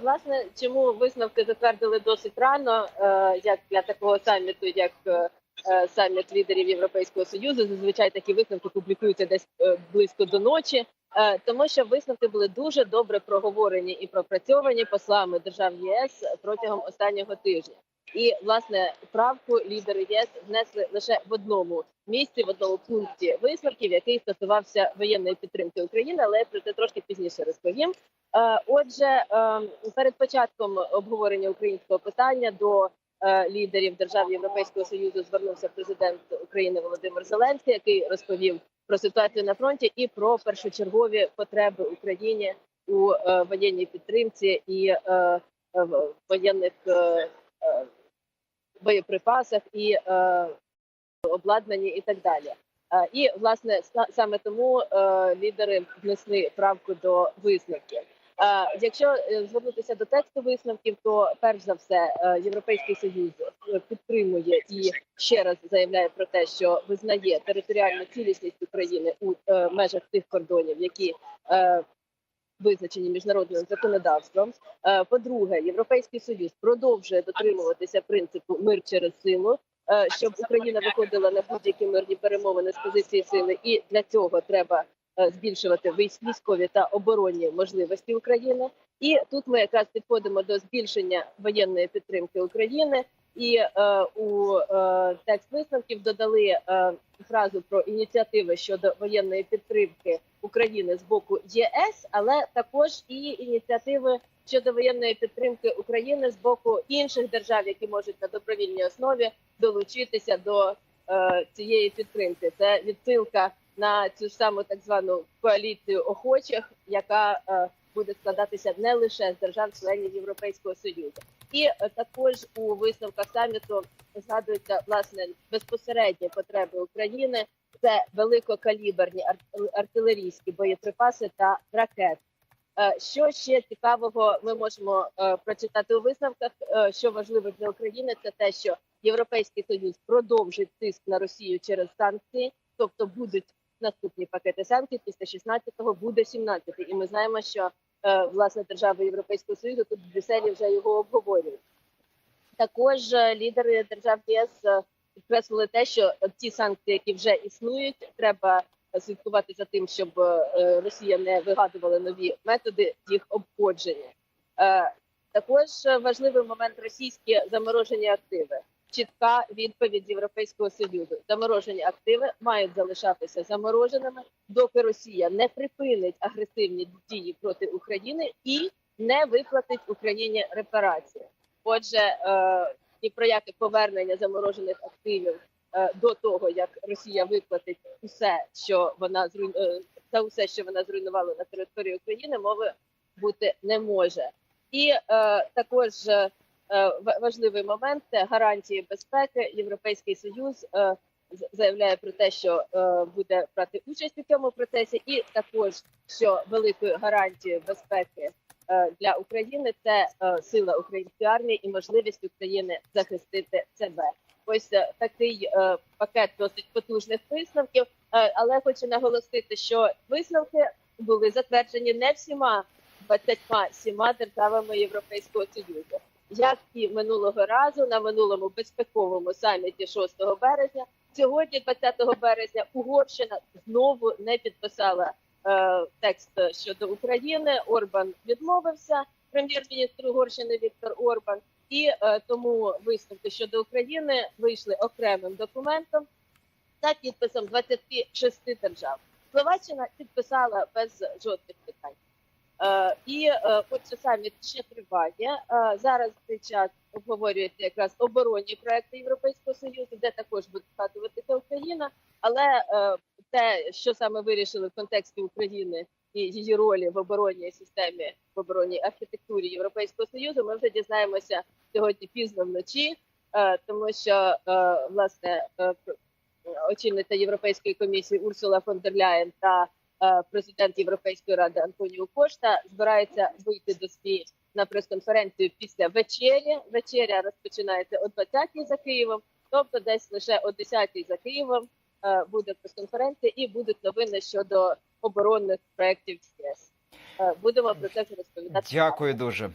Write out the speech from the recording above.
Власне, чому висновки затвердили досить рано, е, як для такого саміту, як е, е, саміт лідерів Європейського союзу, зазвичай такі висновки публікуються десь близько до ночі, тому що висновки були дуже добре проговорені і пропрацьовані послами держав ЄС протягом останнього тижня. І власне правку лідери ЄС внесли лише в одному місці, в одному пункті висновків, який стосувався воєнної підтримки України, але я про це трошки пізніше розповім. Е, Отже, е, перед початком обговорення українського питання до е, лідерів держав Європейського союзу звернувся президент України Володимир Зеленський, який розповів про ситуацію на фронті і про першочергові потреби Україні у воєнній підтримці і воєнних боєприпасах і е, обладнанні, і так далі. Е, І власне саме тому е, лідери внесли правку до висновків. Е, Якщо е, звернутися до тексту висновків, то перш за все е, Європейський Союз е, підтримує і ще раз заявляє про те, що визнає територіальну цілісність України у е, межах тих кордонів, які е, визначені міжнародним законодавством. Е, По-друге, Європейський Союз продовжує дотримуватися принципу мир через силу, е, щоб Україна виходила на будь-які мирні перемовини з позиції сили, і для цього треба е, збільшувати військ- військові та оборонні можливості України. І тут ми якраз підходимо до збільшення воєнної підтримки України. І е, у е, текст висновків додали е, фразу про ініціативи щодо воєнної підтримки України з боку ЄС, але також і ініціативи щодо воєнної підтримки України з боку інших держав, які можуть на добровільній основі долучитися до е, цієї підтримки. Це відсилка на цю ж саму так звану коаліцію охочих, яка е, буде складатися не лише з держав-членів Європейського союзу, і е, також у висновках саміту згадуються власне безпосередні потреби України. Це великокаліберні ар- артилерійські боєприпаси та ракети. Е, Що ще цікавого ми можемо е, прочитати у висновках? Е, Що важливо для України, це те, що Європейський Союз продовжить тиск на Росію через санкції, тобто будуть наступні пакети санкцій. Після 16-го буде 17 і ми знаємо, що власне держави Європейського Союзу тут в Брюсселі вже його обговорюють. Також лідери держав ЄС підкреслили те, що ті санкції, які вже існують, треба слідкувати за тим, щоб е, Росія не вигадувала нові методи їх обходження. Е, Також важливий момент російські заморожені активи. Чітка відповідь Європейського союзу: заморожені активи мають залишатися замороженими, доки Росія не припинить агресивні дії проти України і не виплатить Україні репарації. Отже, е, ні про яке повернення заморожених активів е, до того, як Росія виплатить усе, що вона зруйн... е, за усе, що вона зруйнувала на території України, мови бути не може. І е, також е, важливий момент це гарантії безпеки. Європейський союз е, заявляє про те, що е, буде брати участь у цьому процесі, і також що великою гарантією безпеки е, для України це е, сила української армії і можливість України захистити себе. Ось е, такий е, пакет досить потужних висновків. Е, але хочу наголосити, що висновки були затверджені не всіма 27 державами Європейського союзу. Як і минулого разу на минулому безпековому саміті 6 березня, сьогодні, 20 березня, Угорщина знову не підписала е, текст щодо України. Орбан відмовився. Прем'єр-міністр Угорщини Віктор Орбан, і е, тому висновки щодо України вийшли окремим документом за підписом 26 держав. Словаччина підписала без жодних питань. Е, і е, отже, саміт ще триває. Е, зараз цей час обговорюються якраз оборонні проекти Європейського союзу, де також буде згадуватися Україна. Але е, те, що саме вирішили в контексті України і її ролі в оборонній системі, в оборонній архітектурі Європейського союзу, ми вже дізнаємося сьогодні пізно вночі, е, тому що е, власне е, очільниця Європейської комісії Урсула фон дер Ляєн та президент Європейської ради Антоніо Кошта збираються вийти до СМІ на прес-конференцію після вечері. Вечеря розпочинається о 20-й за Києвом, тобто десь лише о 10-й за Києвом буде прес-конференція і будуть новини щодо оборонних проєктів ЄС. Е, Будемо про це розповідати. Дякую дуже.